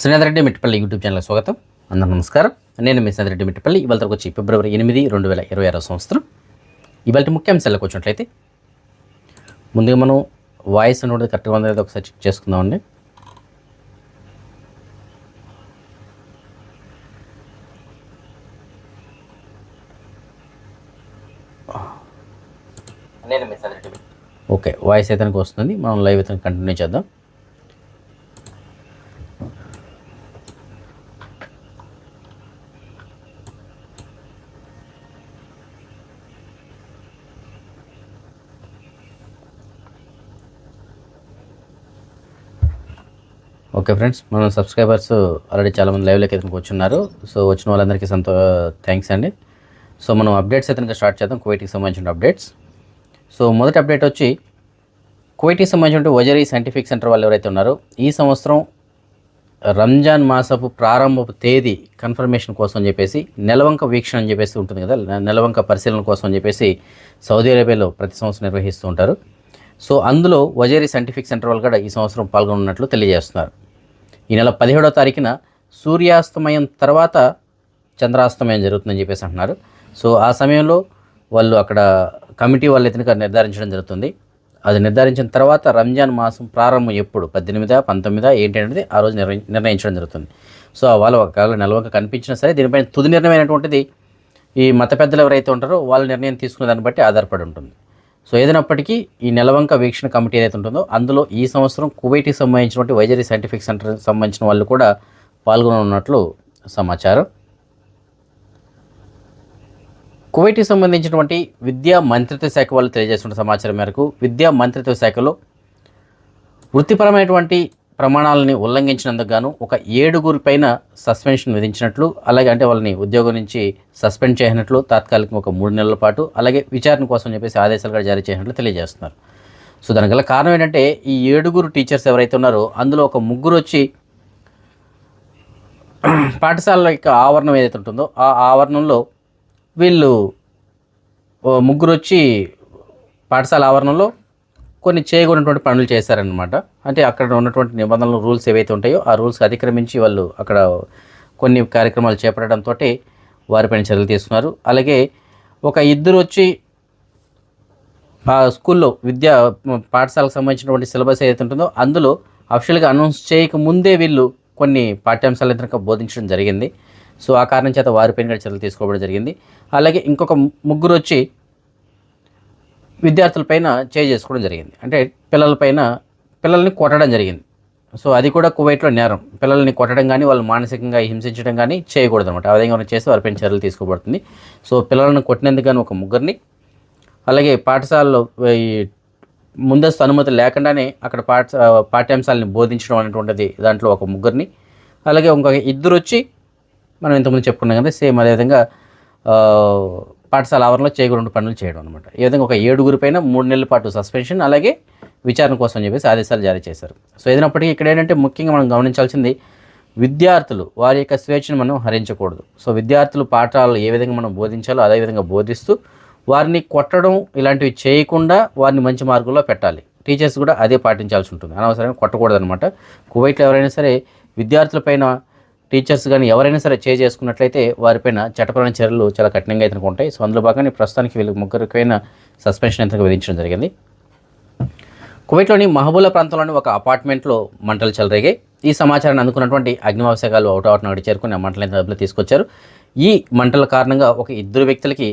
Srinatha Reddy Mittapalli YouTube channel స్వాగతం. అందరూ నమస్కారం. నేను మీ శ్రీనాథరెడ్డి మిట్టపల్లి. ఇవాళ వచ్చి ఫిబ్రవరి ఎనిమిది రెండు వేల ఇరవై ఆరో సంవత్సరం. ఇవాళ ముఖ్యాంశాలకు వచ్చినట్లయితే ముందుగా మనం వాయిస్ అనేది కరెక్ట్గా ఉందో ఒకసారి చెక్ చేసుకుందామండి. ఓకే వాయిస్ అయితే వస్తుంది. మనం లైవ్ అయితే కంటిన్యూ చేద్దాం. ఓకే ఫ్రెండ్స్ మన సబ్స్క్రైబర్స్ ఆల్రెడీ చాలామంది లైవ్లోకి అయితే వచ్చున్నారు. సో వచ్చిన వాళ్ళందరికీ సంతో థ్యాంక్స్ అండి. సో మనం అప్డేట్స్ అయితే స్టార్ట్ చేద్దాం కువైట్కి సంబంధించిన అప్డేట్స్ సో మొదటి అప్డేట్ వచ్చి కువైట్కి సంబంధించిన వజరీ సైంటిఫిక్ సెంటర్ వాళ్ళు ఎవరైతే ఉన్నారో ఈ సంవత్సరం రంజాన్ మాసపు ప్రారంభపు తేదీ కన్ఫర్మేషన్ కోసం అని చెప్పేసి నెలవంక వీక్షణ అని చెప్పేసి ఉంటుంది కదా నెలవంక పరిశీలన కోసం అని చెప్పేసి సౌదీ అరేబియాలో ప్రతి సంవత్సరం నిర్వహిస్తూ ఉంటారు. సో అందులో వజేరీ సైంటిఫిక్ సెంటర్ వాళ్ళు కూడా ఈ సంవత్సరం పాల్గొన్నట్లు తెలియజేస్తున్నారు. ఈ నెల పదిహేడో తారీఖున సూర్యాస్తమయం తర్వాత చంద్రాస్తమయం జరుగుతుందని చెప్పేసి అంటున్నారు. సో ఆ సమయంలో వాళ్ళు అక్కడ కమిటీ వాళ్ళు అయితే నిర్ధారించడం జరుగుతుంది. అది నిర్ధారించిన తర్వాత రంజాన్ మాసం ప్రారంభం ఎప్పుడు? పద్దెనిమిదా పంతొమ్మిదా ఏంటి అనేది ఆ రోజు నిర్ణయించడం జరుగుతుంది. సో వాళ్ళు ఒకవేళ నిలవక కనిపించినా సరే దీనిపైన తుది నిర్ణయం అయినటువంటిది ఈ మత పెద్దలు ఎవరైతే ఉంటారో వాళ్ళ నిర్ణయం తీసుకునే దాన్ని బట్టి ఆధారపడి ఉంటుంది. సో ఏదైనప్పటికీ ఈ నెలవంక వీక్షణ కమిటీ ఏదైతే ఉంటుందో అందులో ఈ సంవత్సరం కువైట్కి సంబంధించినటువంటి వైజరీ సైంటిఫిక్ సెంటర్ సంబంధించిన వాళ్ళు కూడా పాల్గొననున్నట్లు సమాచారం. కువైట్కి సంబంధించినటువంటి విద్యా మంత్రిత్వ శాఖ వాళ్ళు తెలియజేస్తున్న సమాచారం మేరకు విద్యా మంత్రిత్వ శాఖలో వృత్తిపరమైనటువంటి ప్రమాణాలని ఉల్లంఘించినందుకు గాను ఒక ఏడుగురి పైన సస్పెన్షన్ విధించినట్లు అలాగే అంటే వాళ్ళని ఉద్యోగం నుంచి సస్పెండ్ చేసినట్లు తాత్కాలికంగా ఒక మూడు నెలల పాటు అలాగే విచారణ కోసం చెప్పేసి ఆదేశాలు కూడా జారీ చేసినట్లు తెలియజేస్తున్నారు. సో దానికి గల కారణం ఏంటంటే ఈ ఏడుగురు టీచర్స్ ఎవరైతే ఉన్నారో అందులో ఒక ముగ్గురు వచ్చి పాఠశాల యొక్క ఆవరణం ఏదైతే ఉంటుందో ఆ ఆవరణంలో వీళ్ళు ముగ్గురు వచ్చి పాఠశాల ఆవరణంలో కొన్ని చేయకూడనటువంటి పనులు చేశారనమాట అంటే అక్కడ ఉన్నటువంటి నిబంధనలు రూల్స్ ఏవైతే ఉంటాయో ఆ రూల్స్ అతిక్రమించి వాళ్ళు అక్కడ కొన్ని కార్యక్రమాలు చేపట్టడంతో వారిపైన చర్యలు తీసుకున్నారు. అలాగే ఒక ఇద్దరు వచ్చి ఆ స్కూల్లో విద్యా పాఠశాలకు సంబంధించినటువంటి సిలబస్ ఏదైతే ఉంటుందో అందులో అఫిషియల్గా అనౌన్స్ చేయక ముందే వీళ్ళు కొన్ని పాఠ్యాంశాలు అయితే బోధించడం జరిగింది. సో ఆ కారణం చేత వారిపైన కూడా చర్యలు తీసుకోవడం జరిగింది. అలాగే ఇంకొక ముగ్గురు వచ్చి విద్యార్థులపైన చేయి చేసుకోవడం జరిగింది. అంటే పిల్లలపైన పిల్లల్ని కొట్టడం జరిగింది. సో అది కూడా కువైట్లో నేరం. పిల్లల్ని కొట్టడం కానీ వాళ్ళు మానసికంగా హింసించడం కానీ చేయకూడదు అనమాట ఆ విధంగా చేస్తే వారిపైన చర్యలు తీసుకోబడుతుంది. సో పిల్లలను కొట్టినందుకు కానీ ఒక ముగ్గురిని అలాగే పాఠశాలలో ఈ ముందస్తు అనుమతి లేకుండానే అక్కడ పాఠ పాఠ్యాంశాలని బోధించడం అనేటువంటిది దాంట్లో ఒక ముగ్గురిని అలాగే ఇంకొక ఇద్దరు వచ్చి మనం ఇంతకుముందు చెప్పుకున్నాం కదా సేమ్ అదేవిధంగా పాఠశాల ఆవరణలో చేయకూడని పనులు చేయడం అనమాట ఈ విధంగా ఒక ఏడుగురి పైన మూడు నెలల పాటు సస్పెన్షన్ అలాగే విచారణ కోసం చెప్పేసి ఆదేశాలు జారీ చేశారు. సో ఏదైనప్పటికీ ఇక్కడ ఏంటంటే ముఖ్యంగా మనం గమనించాల్సింది విద్యార్థులు వారి యొక్క స్వేచ్ఛను మనం హరించకూడదు. సో విద్యార్థులు పాఠాలు ఏ విధంగా మనం బోధించాలో అదే విధంగా బోధిస్తూ వారిని కొట్టడం ఇలాంటివి చేయకుండా వారిని మంచి మార్గంలో పెట్టాలి. టీచర్స్ కూడా అదే పాటించాల్సి ఉంటుంది. అనవసరంగా కొట్టకూడదు అనమాట కువైట్లో ఎవరైనా సరే విద్యార్థులపైన టీచర్స్ కానీ ఎవరైనా సరే చే చేసుకున్నట్లయితే వారిపైన చట్టపరమైన చర్యలు చాలా కఠినంగా అయితే ఉంటాయి. సో అందులో భాగంగా ప్రస్తుతానికి వీళ్ళకి ముగ్గురికైనా సస్పెన్షన్ అయితే విధించడం జరిగింది. కువైట్లోని మహబూలా ప్రాంతంలోని ఒక అపార్ట్మెంట్లో మంటలు చెలరేగాయి. ఈ సమాచారాన్ని అందుకున్నటువంటి అగ్నివాసకాలు అవుట్ అవుట్ నాడు చేరుకుని ఆ మంటలైన దెబ్బలు తీసుకొచ్చారు. ఈ మంటల కారణంగా ఒక ఇద్దరు వ్యక్తులకి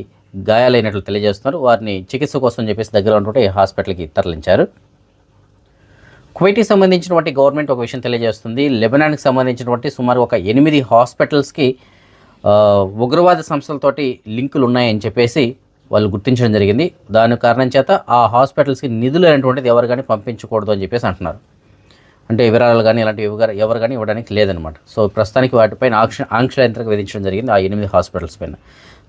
గాయాలైనట్లు తెలియజేస్తున్నారు. వారిని చికిత్స కోసం చెప్పేసి దగ్గర ఉన్నటువంటి హాస్పిటల్కి తరలించారు. కువైట్కి సంబంధించినటువంటి గవర్నమెంట్ ఒక విషయం తెలియజేస్తుంది. లెబనాన్కి సంబంధించినటువంటి సుమారు ఒక ఎనిమిది హాస్పిటల్స్కి ఉగ్రవాద సంస్థలతోటి లింకులు ఉన్నాయని చెప్పేసి వాళ్ళు గుర్తించడం జరిగింది. దాని కారణం చేత ఆ హాస్పిటల్స్కి నిధులు అనేటువంటిది ఎవరు కానీ పంపించకూడదు అని చెప్పేసి అంటున్నారు. అంటే వివరాలు కానీ ఇలాంటి ఎవరు ఎవరు కానీ ఇవ్వడానికి లేదనమాట సో ప్రస్తుతానికి వాటిపైన ఆంక్ష ఆంక్షల యంత్రం విధించడం జరిగింది ఆ ఎనిమిది హాస్పిటల్స్ పైన.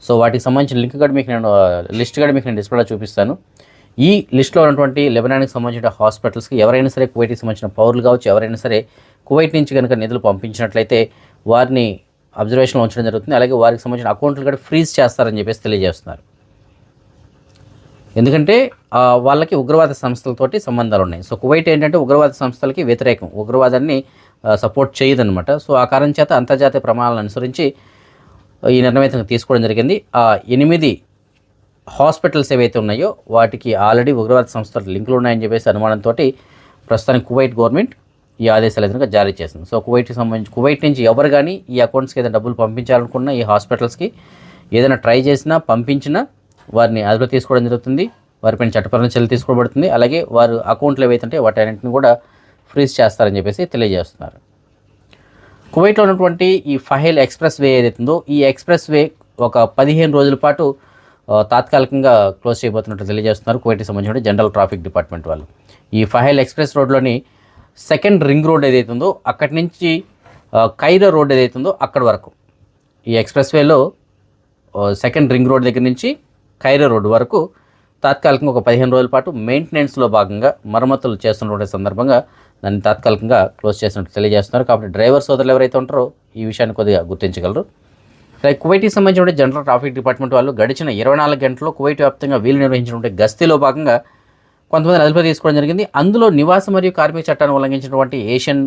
సో వాటికి సంబంధించిన లింక్ కూడా మీకు నేను లిస్ట్ కూడా మీకు నేను డిస్ప్లేలో చూపిస్తాను. ఈ లిస్ట్లో ఉన్నటువంటి లెబనాన్కి సంబంధించిన హాస్పిటల్స్కి ఎవరైనా సరే కువైట్కి సంబంధించిన పౌరులు కావచ్చు ఎవరైనా సరే కువైట్ నుంచి కనుక నిధులు పంపించినట్లయితే వారిని అబ్జర్వేషన్లో ఉంచడం జరుగుతుంది. అలాగే వారికి సంబంధించిన అకౌంట్లు కూడా ఫ్రీజ్ చేస్తారని చెప్పేసి తెలియజేస్తున్నారు. ఎందుకంటే వాళ్ళకి ఉగ్రవాద సంస్థలతోటి సంబంధాలు ఉన్నాయి. సో కువైట్ ఏంటంటే ఉగ్రవాద సంస్థలకి వ్యతిరేకం. ఉగ్రవాదాన్ని సపోర్ట్ చేయదనమాట సో ఆ కారణం చేత అంతర్జాతీయ ప్రమాణాలను అనుసరించి ఈ నిర్ణయం తీసుకోవడం జరిగింది. ఎనిమిది హాస్పిటల్స్ ఏవైతే ఉన్నాయో వాటికి ఆల్రెడీ ఉగ్రవాద సంస్థలు లింకులు ఉన్నాయని చెప్పేసి అనుమానంతో ప్రస్తుతానికి కువైట్ గవర్నమెంట్ ఈ ఆదేశాలు అయితే జారీ చేసింది. సో కువైట్కి సంబంధించి కువైట్ నుంచి ఎవరు కానీ ఈ అకౌంట్స్కి ఏదైనా డబ్బులు పంపించాలనుకున్నా ఈ హాస్పిటల్స్కి ఏదైనా ట్రై చేసినా పంపించినా వారిని అదుపులో తీసుకోవడం జరుగుతుంది. వారిపైన చట్టపరమైన చర్యలు తీసుకోబడుతుంది. అలాగే వారు అకౌంట్లు ఏవైతే ఉంటే వాటన్నింటిని కూడా ఫ్రీజ్ చేస్తారని చెప్పేసి తెలియజేస్తున్నారు. కువైట్లో ఉన్నటువంటి ఈ ఫహేల్ ఎక్స్ప్రెస్ వే ఏదైతుందో ఈ ఎక్స్ప్రెస్ వే ఒక పదిహేను రోజుల పాటు తాత్కాలికంగా క్లోజ్ చేయబోతున్నట్టు తెలియజేస్తున్నారు కువైట్కి సంబంధించిన జనరల్ ట్రాఫిక్ డిపార్ట్మెంట్ వాళ్ళు. ఈ ఫహైల్ ఎక్స్ప్రెస్ రోడ్లోని సెకండ్ రింగ్ రోడ్ ఏదైతుందో అక్కడి నుంచి ఆ, రోడ్ రోడ్ ఏదైతుందో అక్కడి వరకు. ఈ ఎక్స్ప్రెస్ వేలో సెకండ్ రింగ్ రోడ్ దగ్గర నుంచి ఖైర రోడ్ వరకు తాత్కాలికంగా ఒక పదిహేను రోజుల పాటు మెయింటెనెన్స్లో భాగంగా మరమ్మతులు చేస్తున్న సందర్భంగా దాన్ని తాత్కాలికంగా క్లోజ్ చేసినట్టు తెలియజేస్తున్నారు. కాబట్టి డ్రైవర్ సోదరులు ఎవరైతే ఉంటారో ఈ విషయాన్ని కొద్దిగా గుర్తించగలరు. కువైట్కి సంబంధించిన జనరల్ ట్రాఫిక్ డిపార్ట్మెంట్ వాళ్ళు గడిచిన ఇరవై నాలుగు గంటల్లో కువైట్ వ్యాప్తంగా వీలు నిర్వహించినటువంటి గస్తీలో భాగంగా కొంతమంది అదుపులో తీసుకోవడం జరిగింది. అందులో నివాస మరియు కార్మిక చట్టాన్ని ఉల్లంఘించినటువంటి ఏషియన్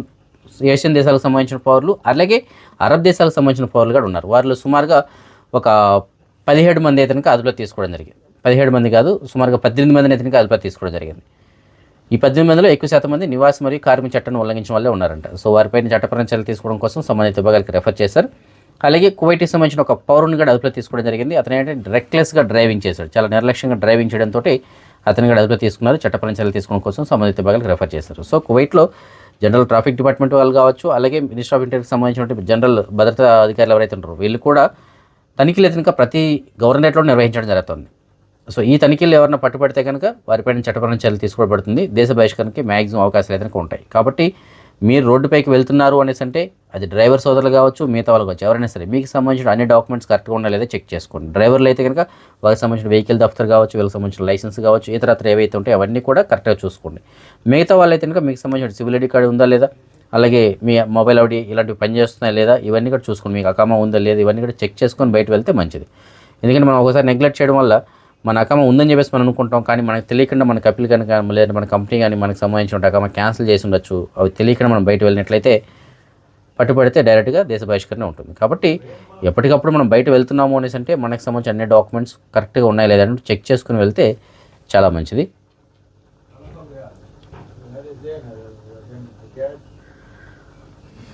ఏషియన్ దేశాలకు సంబంధించిన పౌరులు అలాగే అరబ్ దేశాలకు సంబంధించిన పౌరులు కూడా ఉన్నారు. వారిలో సుమారుగా ఒక పదిహేడు మంది అయితే అదుపులో తీసుకోవడం జరిగింది. పదిహేడు మంది కాదు సుమారుగా పద్దెనిమిది మందిని అయితే అదుపులో తీసుకోవడం జరిగింది. ఈ పద్దెనిమిది మందిలో ఎక్కువ శాతం మంది నివాస మరియు కార్మిక చట్టాన్ని ఉల్లంఘించిన వాళ్ళే ఉన్నారంట. సో వారిపైన చట్టపరమైన చర్యలు తీసుకోవడం కోసం సంబంధిత విభాగాలకు రెఫర్ చేశారు. అలాగే కువైట్కి సంబంధించిన ఒక పౌరుని కూడా అదుపులో తీసుకోవడం జరిగింది. అతను ఏంటంటే రెక్లెస్గా డ్రైవింగ్ చేశాడు. చాలా నిర్లక్ష్యంగా డ్రైవింగ్ చేయడంతో అతను కూడా అదుపులో తీసుకున్నారు. చట్టపరమైన చర్యలు తీసుకోవడం కోసం సంబంధిత విభాగాలకు రెఫర్ చేశారు. సో కువైట్లో జనరల్ ట్రాఫిక్ డిపార్ట్మెంట్ వాళ్ళు కావచ్చు అలాగే మినిస్టర్ ఆఫ్ ఇంటీరియర్కి సంబంధించినటువంటి జనరల్ భద్రతా అధికారులు ఎవరైతే ఉంటారో వీళ్ళు కూడా తనిఖీలు అయితే ప్రతి గవర్నరేట్లో నిర్వహించడం జరుగుతుంది. సో ఈ తనిఖీలు ఎవరైనా పట్టుబడితే కనుక వారిపైన చట్టపరమైన చర్యలు తీసుకోబడుతుంది. దేశ బహిష్కరణకి మ్యాక్సిమం అవకాశాలు అయితే ఉంటాయి. కాబట్టి మీరు రోడ్డుపైకి వెళ్తున్నారు అనేసి అంటే అది డ్రైవర్ సోదరులు కావచ్చు మిగతా వాళ్ళు కావచ్చు ఎవరైనా సరే మీకు సంబంధించిన అన్ని డాక్యుమెంట్స్ కరెక్ట్గా ఉన్నా లేదా చెక్ చేసుకోండి. డ్రైవర్లు అయితే కనుక వాళ్ళకి సంబంధించిన వెహికల్ దఫ్తర్ కావచ్చు వీళ్ళకి సంబంధించిన లైసెన్స్ కావచ్చు ఇతరత్ర ఏవైతే ఉంటాయో అవన్నీ కూడా కరెక్ట్గా చూసుకోండి. మిగతా వాళ్ళు అయితే కనుక మీకు సంబంధించిన సివిల్ ఐడి కార్డు ఉందా లేదా అలాగే మీ మొబైల్ ఐడి ఇలాంటివి పనిచేస్తున్నాయి లేదా ఇవన్నీ కూడా చూసుకోండి. మీకు అకామా ఉందా లేదా ఇవన్నీ కూడా చెక్ చేసుకొని బయట వెళ్తే మంచిది. ఎందుకంటే మనం ఒకసారి నెగ్లెక్ట్ చేయడం వల్ల మన అకౌంట్ ఉందని చెప్పేసి మనం అనుకుంటాం కానీ మనకు తెలియకుండా మన కపిల్ కనుక లేదంటే మన కంపెనీ కానీ మనకు సంబంధించిన అకౌంట్ క్యాన్సిల్ చేసి ఉండొచ్చు. అవి తెలియకుండా మనం బయట వెళ్ళినట్లయితే పట్టుబడితే డైరెక్ట్గా దేశ బహిష్కరణ ఉంటుంది. కాబట్టి ఎప్పటికప్పుడు మనం బయట వెళ్తున్నాము అనేసి అంటే మనకు సంబంధించిన అన్ని డాక్యుమెంట్స్ కరెక్ట్గా ఉన్నాయా లేదంటే చెక్ చేసుకుని వెళ్తే చాలా మంచిది.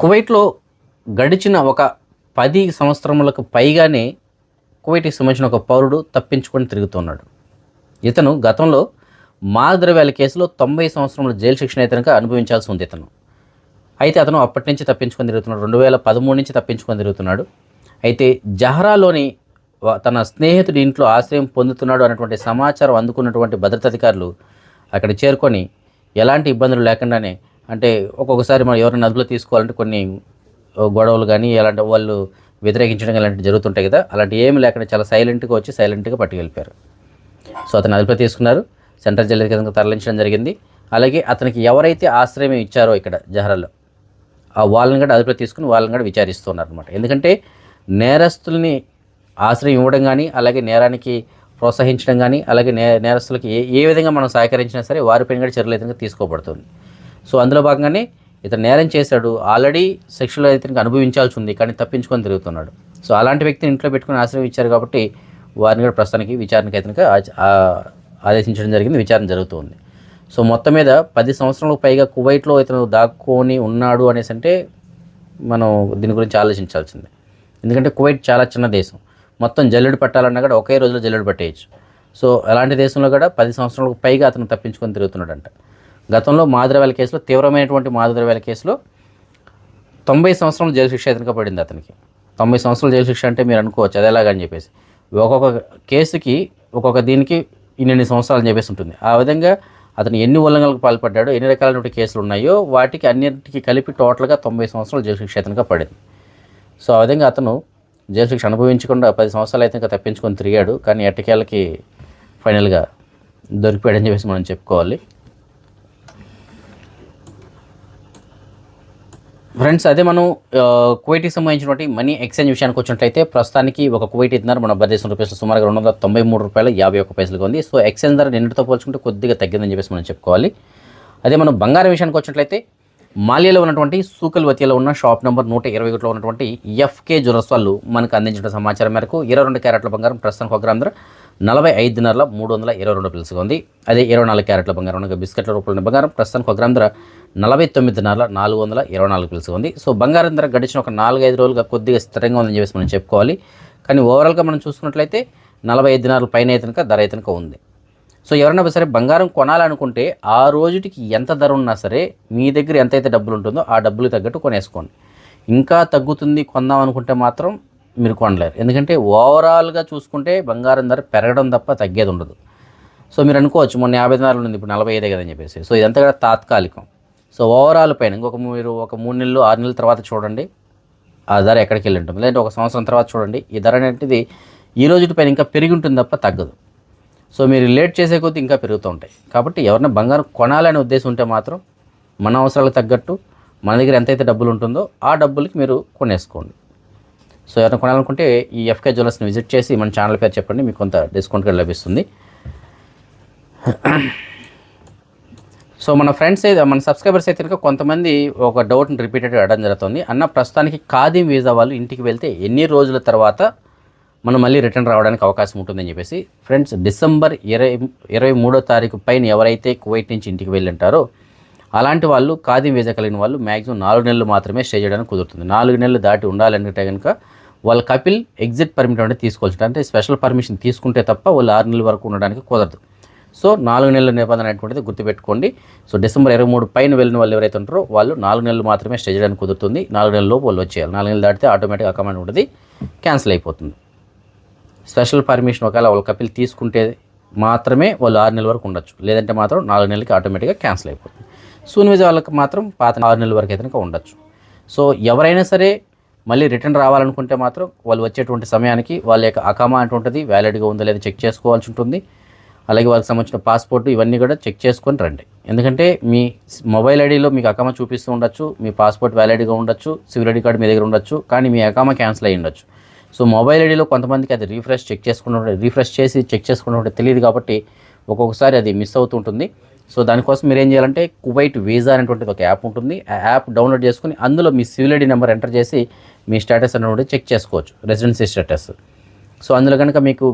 కువైట్లో గడిచిన ఒక పది సంవత్సరములకు పైగానే కువైట్కి సంబంధించిన ఒక పౌరుడు తప్పించుకొని తిరుగుతున్నాడు. ఇతను గతంలో మాదద్రవ్యాల కేసులో తొంభై సంవత్సరముల జైలు శిక్షణ అయితే అనుభవించాల్సి ఉంది ఇతను. అయితే అతను అప్పటి నుంచి తప్పించుకొని తిరుగుతున్నాడు. రెండు వేల పదమూడు నుంచి తప్పించుకొని తిరుగుతున్నాడు. అయితే జహరాలోని తన స్నేహితుడి ఇంట్లో ఆశ్రయం పొందుతున్నాడు అనేటువంటి సమాచారం అందుకున్నటువంటి భద్రతాధికారులు అక్కడ చేరుకొని ఎలాంటి ఇబ్బందులు లేకుండానే అంటే ఒక్కొక్కసారి మనం ఎవరైనా అదుపులో తీసుకోవాలంటే కొన్ని గొడవలు కానీ ఎలాంటి వాళ్ళు వ్యతిరేకించడం ఇలాంటివి జరుగుతుంటాయి కదా అలాంటి ఏమి లేకుండా చాలా సైలెంట్గా వచ్చి సైలెంట్గా పట్టుకెళ్ళిపోయారు. సో అతను అదుపులో తీసుకున్నారు సెంట్రల్ జైలు కింద తరలించడం జరిగింది. అలాగే అతనికి ఎవరైతే ఆశ్రయం ఇచ్చారో ఇక్కడ జహరాలో ఆ వాళ్ళని కూడా అదుపులో తీసుకుని వాళ్ళని కూడా విచారిస్తున్నారు అనమాట ఎందుకంటే నేరస్తుల్ని ఆశ్రయం ఇవ్వడం కానీ అలాగే నేరానికి ప్రోత్సహించడం కానీ అలాగే నే నేరస్తులకి ఏ ఏ విధంగా మనం సహకరించినా సరే వారిపైన కూడా చర్యలు అయితే తీసుకోబడుతుంది. సో అందులో భాగంగానే ఇతను నేరం చేశాడు. ఆల్రెడీ సెక్షువల్ అయితే అనుభవించాల్సి ఉంది కానీ తప్పించుకొని తిరుగుతున్నాడు. సో అలాంటి వ్యక్తిని ఇంట్లో పెట్టుకుని ఆశ్రయం ఇచ్చారు కాబట్టి వారిని కూడా ప్రస్తుతానికి విచారణకి అతనికి ఆ- ఆదేశించడం జరిగింది విచారణ జరుగుతుంది. సో మొత్తం మీద పది సంవత్సరాలకు పైగా కువైట్లో ఇతను దాక్కొని ఉన్నాడు అనేసి అంటే మనం దీని గురించి ఆలోచించాల్సిందే. ఎందుకంటే కువైట్ చాలా చిన్న దేశం. మొత్తం జల్లెడు పట్టాలన్నా కూడా ఒకే రోజులో జల్లెడు పట్టేయచ్చు. సో అలాంటి దేశంలో కూడా పది సంవత్సరాలకు పైగా అతను తప్పించుకొని తిరుగుతున్నాడంట. గతంలో మాదిరవేల కేసులో తీవ్రమైనటువంటి మాదిరవేల కేసులో తొంభై సంవత్సరాలు జైలు శిక్ష ఎదురుగా పడింది అతనికి. తొంభై సంవత్సరాలు జైలు శిక్ష అంటే మీరు అనుకోవచ్చు అది ఎలాగని చెప్పేసి. ఒక్కొక్క కేసుకి ఒక్కొక్క దీనికి ఇన్ని సంవత్సరాలు అని చెప్పేసి ఉంటుంది. ఆ విధంగా అతను ఎన్ని ఉల్లంఘనలకు పాల్పడ్డాడో ఎన్ని రకాలైనటువంటి కేసులు ఉన్నాయో వాటికి అన్నింటికి కలిపి టోటల్గా తొంభై సంవత్సరాలు జైలు శిక్ష అతనిగా పడింది. సో ఆ విధంగా అతను జైలు శిక్ష అనుభవించకుండా పది సంవత్సరాలు అయితే ఇంకా తప్పించుకొని తిరిగాడు. కానీ ఎట్టకేళ్ళకి ఫైనల్గా దొరికిపోయాడని చెప్పేసి మనం చెప్పుకోవాలి. ఫ్రెండ్స్ అదే మనం ఆ, కువైట్కి సంబంధించినటువంటి మనీ ఎక్స్చేంజ్ విషయానికి వచ్చినట్లయితే ప్రస్తుతానికి ఒక కువైట్ ఇద్దరు మన భారతదేశం రూపాయలు సుమారుగా రెండు వందల తొంభై మూడు రూపాయల యాభై ఒక్క పైసలుగా ఉంది. సో ఎక్స్చేంజ్ ధర నిన్నటితో పోల్చుకుంటే కొద్దిగా తగ్గిందని చెప్పేసి మనం చెప్పుకోవాలి. అదే మనం బంగారం విషయానికి వచ్చినట్లయితే మాల్యాలో ఉన్నటువంటి సూకల్వతిలో ఉన్న షాప్ నెంబర్ నూట ఇరవై ఒకటిలో ఉన్నటువంటి ఎఫ్కే జ్వరస్ వాళ్ళు మనకు అందించిన సమాచారం మేరకు ఇరవై రెండు క్యారెట్ల బంగారం ప్రస్తుతానికి ఒక గ్రామ ధర నలభై ఐదు మూడు వందల ఇరవై రెండు పిలుసుగా ఉంది. అదే ఇరవై నాలుగు క్యారెట్ల బంగారం బిస్కెట్ల రూపంలో బంగారం ప్రస్తుతానికి ఒక గ్రామ ధర నలభై తొమ్మిది నాలుగు వందల ఇరవై నాలుగు పిలుసుగా ఉంది సో బంగారం ధర గడిచిన ఒక నాలుగైదు రోజులుగా కొద్దిగా స్థిరంగా ఉందని చెప్పేసి మనం చెప్పుకోవాలి. కానీ ఓవరాల్గా మనం చూసుకున్నట్లయితే నలభై ఐదు దినాల పైన అయితే ధర అయితే ఉంది. సో ఎవరైనా సరే బంగారం కొనాలనుకుంటే ఆ రోజుటికి ఎంత ధర ఉన్నా సరే మీ దగ్గర ఎంతైతే డబ్బులు ఉంటుందో ఆ డబ్బులు తగ్గట్టు కొనేసుకోండి. ఇంకా తగ్గుతుంది కొందాం అనుకుంటే మాత్రం మీరు కొనలేరు. ఎందుకంటే ఓవరాల్గా చూసుకుంటే బంగారం ధర పెరగడం తప్ప తగ్గేది ఉండదు. సో మీరు అనుకోవచ్చు మొన్న యాభై దినాలు ఉంది ఇప్పుడు నలభై ఐదే కదని చెప్పేసి. సో ఇదంతా కూడా తాత్కాలికం. సో ఓవరాల్ పైన ఇంకొక మీరు ఒక మూడు నెలలు ఆరు నెలల తర్వాత చూడండి. ఆ ధర ఎక్కడికి వెళ్ళి ఉంటుంది లేదంటే ఒక సంవత్సరం తర్వాత చూడండి. ఈ ధర అనేది ఈ రోజు పైన ఇంకా పెరిగి ఉంటుంది తప్ప తగ్గదు. సో మీరు లేట్ చేసే కొద్దీ ఇంకా పెరుగుతూ ఉంటాయి. కాబట్టి ఎవరైనా బంగారం కొనాలనే ఉద్దేశం ఉంటే మాత్రం మన అవసరాలకు తగ్గట్టు మన దగ్గర ఎంతైతే డబ్బులు ఉంటుందో ఆ డబ్బులకి మీరు కొనేసుకోండి. సో ఎవరైనా కొనాలనుకుంటే ఈ ఎఫ్కే జ్యువెలర్స్ని విజిట్ చేసి మన ఛానల్ పేరు చెప్పండి. మీకు కొంత డిస్కౌంట్ కూడా లభిస్తుంది. సో మన ఫ్రెండ్స్ అయితే మన సబ్స్క్రైబర్స్ అయితే కనుక కొంతమంది ఒక డౌట్ని రిపీటెడ్గా అడగడం జరుగుతుంది. అన్న ప్రస్తుతానికి ఖాదీం వీసా వాళ్ళు ఇంటికి వెళ్తే ఎన్ని రోజుల తర్వాత మనం మళ్ళీ రిటర్న్ రావడానికి అవకాశం ఉంటుందని చెప్పేసి ఫ్రెండ్స్ డిసెంబర్ ఇరవై ఇరవై మూడో తారీఖు పైన ఎవరైతే కువైట్ నుంచి ఇంటికి వెళ్ళి ఉంటారో అలాంటి వాళ్ళు ఖాదీం వీసా కలిగిన వాళ్ళు మ్యాక్సిమం నాలుగు నెలలు మాత్రమే స్టే చేయడానికి కుదురుతుంది. నాలుగు నెలలు దాటి ఉండాలంటే కనుక వాళ్ళు కపిల్ ఎగ్జిట్ పర్మిట్ అనేది తీసుకోవచ్చు అంటే స్పెషల్ పర్మిషన్ తీసుకుంటే తప్ప వాళ్ళు ఆరు నెలల వరకు ఉండడానికి కుదరదు. సో నాలుగు నెలల నిబంధన అనేటువంటిది గుర్తుపెట్టుకోండి. సో డిసెంబర్ ఇరవై మూడు పైన వెళ్ళిన వాళ్ళు ఎవరైతే ఉంటారో వాళ్ళు నాలుగు నెలలు మాత్రమే స్టే చేయడానికి కుదురుతుంది. నాలుగు నెలల లోపు వాళ్ళు వచ్చేయాలి. నాలుగు నెలలు దాటితే ఆటోమేటిక్గా అకౌంట్ ఉంటుంది. క్యాన్సిల్ అయిపోతుంది. స్పెషల్ పర్మిషన్ ఒకవేళ వాళ్ళ కపిల్ తీసుకుంటే మాత్రమే వాళ్ళు ఆరు నెలల వరకు ఉండొచ్చు. లేదంటే మాత్రం నాలుగు నెలలకి ఆటోమేటిక్గా క్యాన్సిల్ అయిపోతుంది. సూన్ విజా వాళ్ళకి మాత్రం పాత ఆరు నెలల వరకు అయితే ఉండొచ్చు. సో ఎవరైనా సరే మళ్ళీ రిటర్న్ రావాలనుకుంటే మాత్రం వాళ్ళు వచ్చేటువంటి సమయానికి వాళ్ళ యొక్క అకామా అంటుంటుంది వ్యాలిడ్గా ఉందో లేదో చెక్ చేసుకోవాల్సి ఉంటుంది. అలాగే వాళ్ళకి సంబంధించిన పాస్పోర్ట్ ఇవన్నీ కూడా చెక్ చేసుకొని రండి. ఎందుకంటే మీ మొబైల్ ఐడిలో మీకు అకామా చూపిస్తూ ఉండొచ్చు మీ పాస్పోర్ట్ వ్యాలిడ్గా ఉండొచ్చు సివిల్ ఐడి కార్డు మీ దగ్గర ఉండొచ్చు కానీ మీ అకామా క్యాన్సిల్ అయ్యి ఉండొచ్చు. సో మొబైల్ ఐడిలో కొంతమందికి అది రీఫ్రెష్ చెక్ చేసుకుంటుంటే రీఫ్రెష్ చేసి చెక్ చేసుకుంటుంటే తెలియదు కాబట్టి ఒక్కొక్కసారి అది మిస్ అవుతుంటుంది సో దానికోసం మీరు ఏం చేయాలంటే కువైట్ వీసా అనేటువంటిది ఒక యాప్ ఉంటుంది. ఆ యాప్ డౌన్లోడ్ చేసుకుని అందులో మీ సివిల్ ఐడి నెంబర్ ఎంటర్ చేసి మీ స్టేటస్ అనేటువంటి చెక్ చేసుకోవచ్చు రెసిడెన్సీ స్టేటస్ సో అందులో కనుక మీకు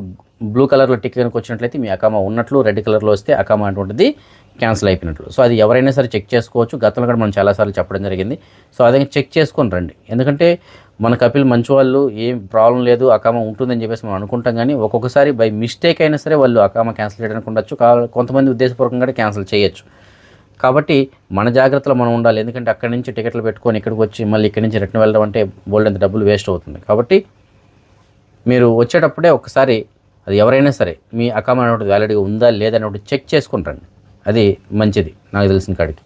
బ్లూ కలర్లో టిక్ కనుక వచ్చినట్లయితే మీ అకామా ఉన్నట్లు రెడ్ కలర్లో వస్తే అకామా అటువంటిది క్యాన్సిల్ అయిపోయినట్లు. సో అది ఎవరైనా సరే చెక్ చేసుకోవచ్చు. గతంలో కూడా మనం చాలాసార్లు చెప్పడం జరిగింది. సో అదే చెక్ చేసుకొని రండి. ఎందుకంటే మన కపిల్ మంచి వాళ్ళు ఏం ప్రాబ్లం లేదు అకామా ఉంటుందని చెప్పేసి మనం అనుకుంటాం కానీ ఒక్కొక్కసారి బై మిస్టేక్ అయినా సరే వాళ్ళు అకామా క్యాన్సిల్ చేయడానికి ఉండొచ్చు. కొంతమంది ఉద్దేశపూర్వకంగా క్యాన్సిల్ చేయొచ్చు. కాబట్టి మన జాగ్రత్తలో మనం ఉండాలి. ఎందుకంటే అక్కడి నుంచి టికెట్లు పెట్టుకొని ఇక్కడికి వచ్చి మళ్ళీ ఇక్కడి నుంచి రిటర్న్ వెళ్ళడం అంటే బోల్డ్ అంత డబ్బులు వేస్ట్ అవుతుంది. కాబట్టి మీరు వచ్చేటప్పుడే ఒకసారి అది ఎవరైనా సరే మీ అకామా అనేటువంటి వ్యాలిడ్గా ఉందా లేదా ఒకటి చెక్ చేసుకుని రండి. అది మంచిది నాకు తెలిసిన కాడికి.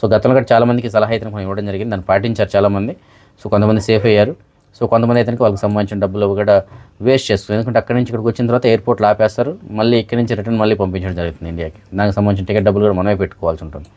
సో గతంలో కూడా చాలామందికి సలహా అయితే మనం ఇవ్వడం జరిగింది. దాన్ని పాటించారు చాలామంది. సో కొంతమంది సేఫ్ అయ్యారు. సో కొంతమంది అయితే వాళ్ళకి సంబంధించిన డబ్బులు కూడా వేస్ట్ చేస్తుంది ఎందుకంటే అక్కడి నుంచి ఇక్కడికి వచ్చిన తర్వాత ఎయిర్పోర్ట్లో ఆపేస్తారు. మళ్ళీ ఇక్కడి నుంచి రిటర్న్ మళ్ళీ పంపించడం జరుగుతుంది ఇండియాకి దానికి సంబంధించిన టికెట్ డబ్బులు కూడా మనమే పెట్టుకోవాల్సి ఉంటుంది.